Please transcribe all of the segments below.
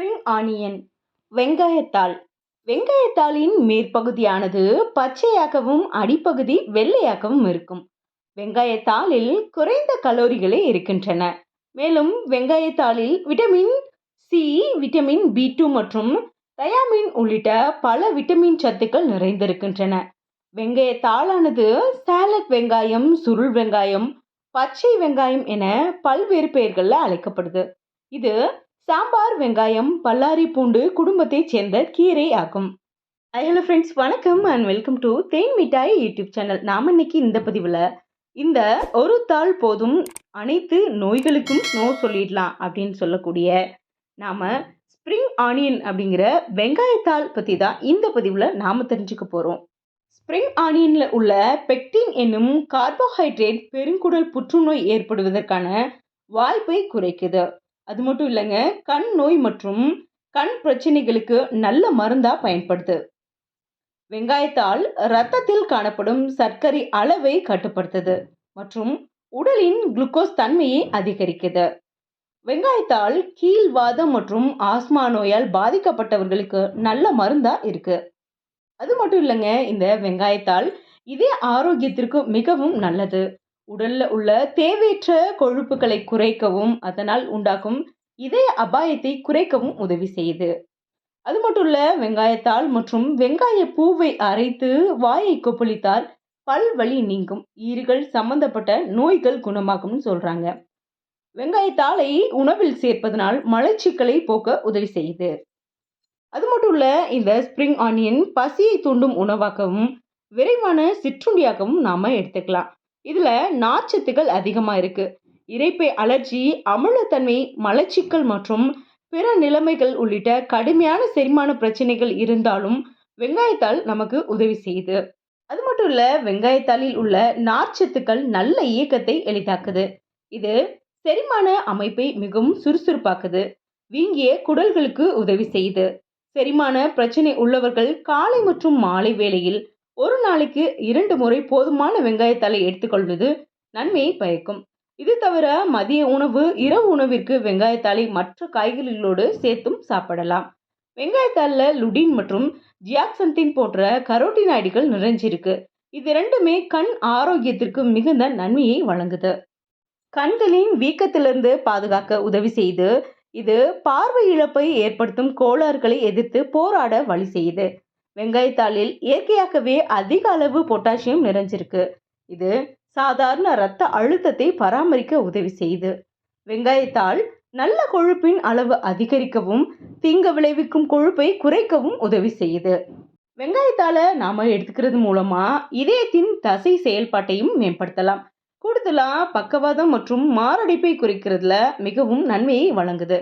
Spring onion வெங்காயத்தாள். வெங்காயத்தாளின் மேற்பகுதியானது பச்சையாகவும் அடிப்பகுதி வெள்ளையாகவும் இருக்கும். வெங்காயத்தாளில் குறைந்த கலோரிகளே இருக்கின்றன. மேலும் வெங்காயத்தாளில் vitamin C vitamin B two மற்றும் தயாமின் உள்ளிட்ட பல விட்டமின் சத்துக்கள் நிறைந்திருக்கின்றன. வெங்காயத்தாளானது சாலட் வெங்காயம் சுருள் வெங்காயம் பச்சை வெங்காயம் என பல்வேறு பெயர்களில் அழைக்கப்படுது. இது சாம்பார் வெங்காயம் பல்லாரி பூண்டு குடும்பத்தைச் சேர்ந்த கீரை ஆகும். ஹலோ ஃப்ரெண்ட்ஸ் வணக்கம் and welcome to Then Mittai YouTube channel. நாம் இன்னைக்கு இந்த பதிவில் இந்த ஒரு தாள் போதும் அனைத்து நோய்களுக்கும் நோ சொல்லிடலாம் அப்படின்னு சொல்லக்கூடிய நாம் ஸ்ப்ரிங் ஆனியன் அப்படிங்கிற வெங்காயத்தாள் பற்றி தான் இந்த பதிவில் நாம் தெரிஞ்சுக்க போகிறோம் ஸ்ப்ரிங் ஆனியனில் உள்ள பெக்டின் என்னும் கார்போஹைட்ரேட் பெருங்குடல் புற்றுநோய் ஏற்படுவதற்கான வாய்ப்பை குறைக்குது. அது மட்டும் இல்லைங்க கண் நோய் மற்றும் கண் பிரச்சனைகளுக்கு நல்ல மருந்தா பயன்படுது வெங்காயத்தால் இரத்தத்தில் காணப்படும் சர்க்கரை அளவை கட்டுப்படுத்துது மற்றும் உடலின் குளுக்கோஸ் தன்மையை அதிகரிக்குது. வெங்காயத்தால் கீழ்வாதம் மற்றும் ஆஸ்மா நோயால் பாதிக்கப்பட்டவர்களுக்கு நல்ல மருந்தா இருக்கு. அது மட்டும் இல்லைங்க இந்த வெங்காயத்தால் இதே ஆரோக்கியத்திற்கு மிகவும் நல்லது. உடல்ல உள்ள தேவையற்ற கொழுப்புகளை குறைக்கவும் அதனால் உண்டாகும் இதய அபாயத்தை குறைக்கவும் உதவி செய்யுது. அது மட்டும் இல்ல வெங்காயத்தாள் மற்றும் வெங்காய பூவை அரைத்து வாயை கொப்பளித்தால் பல் வலி நீங்கும். ஈறுகள் சம்பந்தப்பட்ட நோய்கள் குணமாகும்னு சொல்றாங்க. வெங்காயத்தாளை உணவில் சேர்ப்பதனால் மலச்சிக்கலை போக்க உதவி செய்யுது. அது மட்டும் இல்ல இந்த ஸ்ப்ரிங் ஆனியன் பசியை தூண்டும் உணவாகவும் விரைவான சிற்றுண்டியாகவும் நாம எடுத்துக்கலாம். இதில் நார்ச்சத்துக்கள் அதிகமாக இருக்குது இரைப்பை அலர்ஜி அமிலத்தன்மை மலச்சிக்கல் மற்றும் பிற நிலைமைகள் உள்ளிட்ட கடுமையான செரிமான பிரச்சனைகள் இருந்தாலும் வெங்காயத்தாள் நமக்கு உதவி செய்யுது. அது மட்டும் இல்லை வெங்காயத்தாளில் உள்ள நார்ச்சத்துக்கள் நல்ல இயக்கத்தை எளிதாக்குது. இது செரிமான அமைப்பை மிகவும் சுறுசுறுப்பாக்குது. வீங்கிய குடல்களுக்கு உதவி செய்யுது. செரிமான பிரச்சனை உள்ளவர்கள் காலை மற்றும் மாலை வேளையில் ஒரு நாளைக்கு இரண்டு முறை போதுமான வெங்காயத்தலை எடுத்துக்கொள்வது நன்மையை பயக்கும். இது தவிர மதிய உணவு இரவு உணவிற்கு வெங்காயத்தாலை மற்ற காய்கறிகளோடு சேர்த்தும் சாப்பிடலாம். வெங்காயத்தாலில் லுடின் மற்றும் ஜியாக்சந்தின் போன்ற கரோட்டினாய்டுகள் நிறைஞ்சிருக்கு. இது ரெண்டுமே கண் ஆரோக்கியத்திற்கு மிகுந்த நன்மையை வழங்குது. கண்களின் வீக்கத்திலிருந்து பாதுகாக்க உதவி செய்து இது பார்வை இழப்பை ஏற்படுத்தும் கோளாறுகளை எதிர்த்து போராட வழி செய்யுது. வெங்காயத்தாளில் இயற்கையாகவே அதிக அளவு பொட்டாசியம் நிறைஞ்சிருக்கு. இது சாதாரண இரத்த அழுத்தத்தை பராமரிக்க உதவி செய்யுது. வெங்காயத்தாள் நல்ல கொழுப்பின் அளவு அதிகரிக்கவும் தீங்கு விளைவிக்கும் கொழுப்பை குறைக்கவும் உதவி செய்யுது. வெங்காயத்தாளை நாம எடுத்துக்கிறது மூலமா இதயத்தின் தசை செயல்பாட்டையும் மேம்படுத்தலாம். கூடுதலா பக்கவாதம் மற்றும் மாரடைப்பை குறைக்கிறதுல மிகவும் நன்மையை வழங்குது.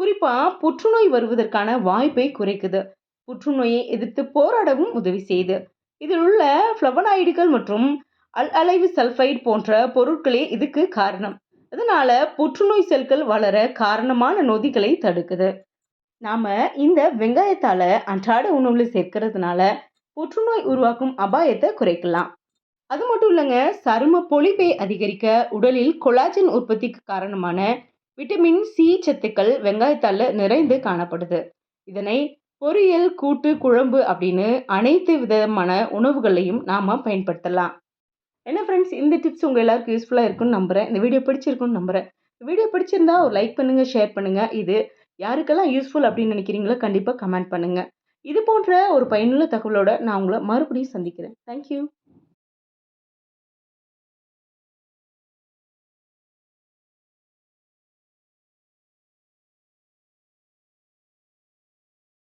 குறிப்பா புற்றுநோய் வருவதற்கான வாய்ப்பை குறைக்குது. புற்றுநோயை எதிர்த்து போராடவும் உதவி செய்து. இதில் உள்ள ஃப்ளவனாய்டுகள் மற்றும் அல் அலைவு சல்ஃபைடு போன்ற பொருட்களே இதுக்கு காரணம். அதனால புற்றுநோய் செல்கள் வளர காரணமான நொதிகளை தடுக்குது. நாம இந்த வெங்காயத்தால அன்றாட உணவுல சேர்க்கறதுனால புற்றுநோய் உருவாக்கும் அபாயத்தை குறைக்கலாம். அது மட்டும் இல்லைங்க சரும பொலிப்பை அதிகரிக்க உடலில் கொலாஜன் உற்பத்திக்கு காரணமான விட்டமின் சி சத்துக்கள் வெங்காயத்தால நிறைந்து காணப்படுது. இதனை பொரியல் கூட்டு குழம்பு அப்படின்னு அனைத்து விதமான உணவுகளையும் நாம் பயன்படுத்தலாம். என்ன ஃப்ரெண்ட்ஸ் இந்த டிப்ஸ் உங்கள் எல்லாருக்கும் யூஸ்ஃபுல்லாக இருக்கும்னு நம்புகிறேன் இந்த வீடியோ பிடிச்சிருக்குன்னு நம்புகிறேன் வீடியோ பிடிச்சிருந்தா ஒரு லைக் பண்ணுங்கள் ஷேர் பண்ணுங்கள் இது யாருக்கெல்லாம் யூஸ்ஃபுல் அப்படின்னு நினைக்கிறீங்களோ கண்டிப்பாக கமெண்ட் பண்ணுங்கள் இது போன்ற ஒரு பயனுள்ள தகவலோட நான் உங்களை மறுபடியும் சந்திக்கிறேன். தேங்க்யூ